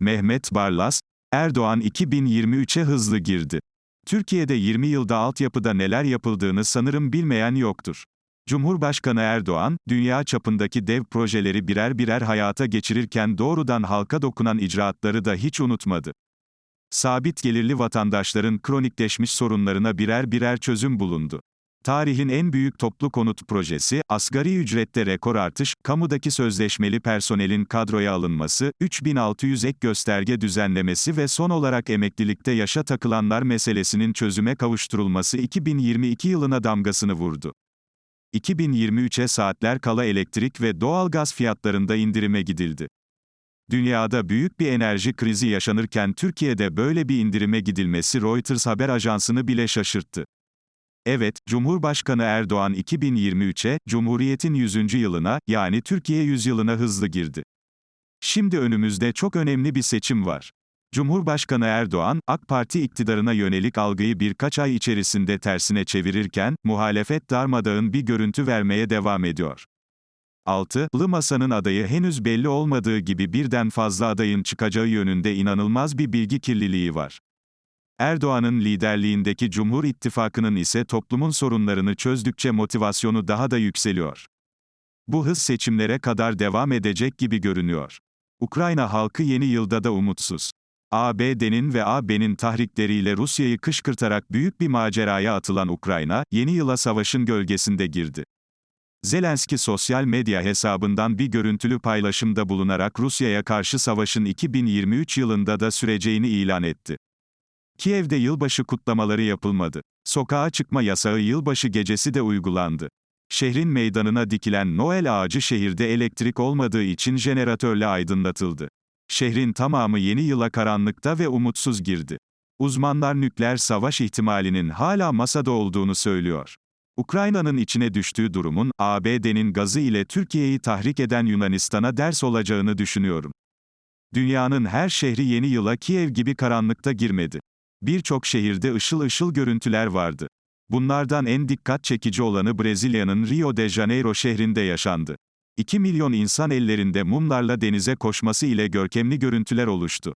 Mehmet Barlas, Erdoğan 2023'e hızlı girdi. Türkiye'de 20 yılda altyapıda neler yapıldığını sanırım bilmeyen yoktur. Cumhurbaşkanı Erdoğan, dünya çapındaki dev projeleri birer birer hayata geçirirken doğrudan halka dokunan icraatları da hiç unutmadı. Sabit gelirli vatandaşların kronikleşmiş sorunlarına birer birer çözüm bulundu. Tarihin en büyük toplu konut projesi, asgari ücrette rekor artış, kamudaki sözleşmeli personelin kadroya alınması, 3600 ek gösterge düzenlemesi ve son olarak emeklilikte yaşa takılanlar meselesinin çözüme kavuşturulması 2022 yılına damgasını vurdu. 2023'e saatler kala elektrik ve doğalgaz fiyatlarında indirime gidildi. Dünyada büyük bir enerji krizi yaşanırken Türkiye'de böyle bir indirime gidilmesi Reuters haber ajansını bile şaşırttı. Evet, Cumhurbaşkanı Erdoğan 2023'e, Cumhuriyet'in 100. yılına, yani Türkiye yüzyılına hızlı girdi. Şimdi önümüzde çok önemli bir seçim var. Cumhurbaşkanı Erdoğan, AK Parti iktidarına yönelik algıyı birkaç ay içerisinde tersine çevirirken, muhalefet darmadağın bir görüntü vermeye devam ediyor. 6. Lı Masa'nın adayı henüz belli olmadığı gibi birden fazla adayın çıkacağı yönünde inanılmaz bir bilgi kirliliği var. Erdoğan'ın liderliğindeki Cumhur İttifakı'nın ise toplumun sorunlarını çözdükçe motivasyonu daha da yükseliyor. Bu hız seçimlere kadar devam edecek gibi görünüyor. Ukrayna halkı yeni yılda da umutsuz. ABD'nin ve AB'nin tahrikleriyle Rusya'yı kışkırtarak büyük bir maceraya atılan Ukrayna, yeni yıla savaşın gölgesinde girdi. Zelenski sosyal medya hesabından bir görüntülü paylaşımda bulunarak Rusya'ya karşı savaşın 2023 yılında da süreceğini ilan etti. Kiev'de yılbaşı kutlamaları yapılmadı. Sokağa çıkma yasağı yılbaşı gecesi de uygulandı. Şehrin meydanına dikilen Noel ağacı şehirde elektrik olmadığı için jeneratörle aydınlatıldı. Şehrin tamamı yeni yıla karanlıkta ve umutsuz girdi. Uzmanlar nükleer savaş ihtimalinin hala masada olduğunu söylüyor. Ukrayna'nın içine düştüğü durumun, ABD'nin gazı ile Türkiye'yi tahrik eden Yunanistan'a ders olacağını düşünüyorum. Dünyanın her şehri yeni yıla Kiev gibi karanlıkta girmedi. Birçok şehirde ışıl ışıl görüntüler vardı. Bunlardan en dikkat çekici olanı Brezilya'nın Rio de Janeiro şehrinde yaşandı. 2 milyon insan ellerinde mumlarla denize koşması ile görkemli görüntüler oluştu.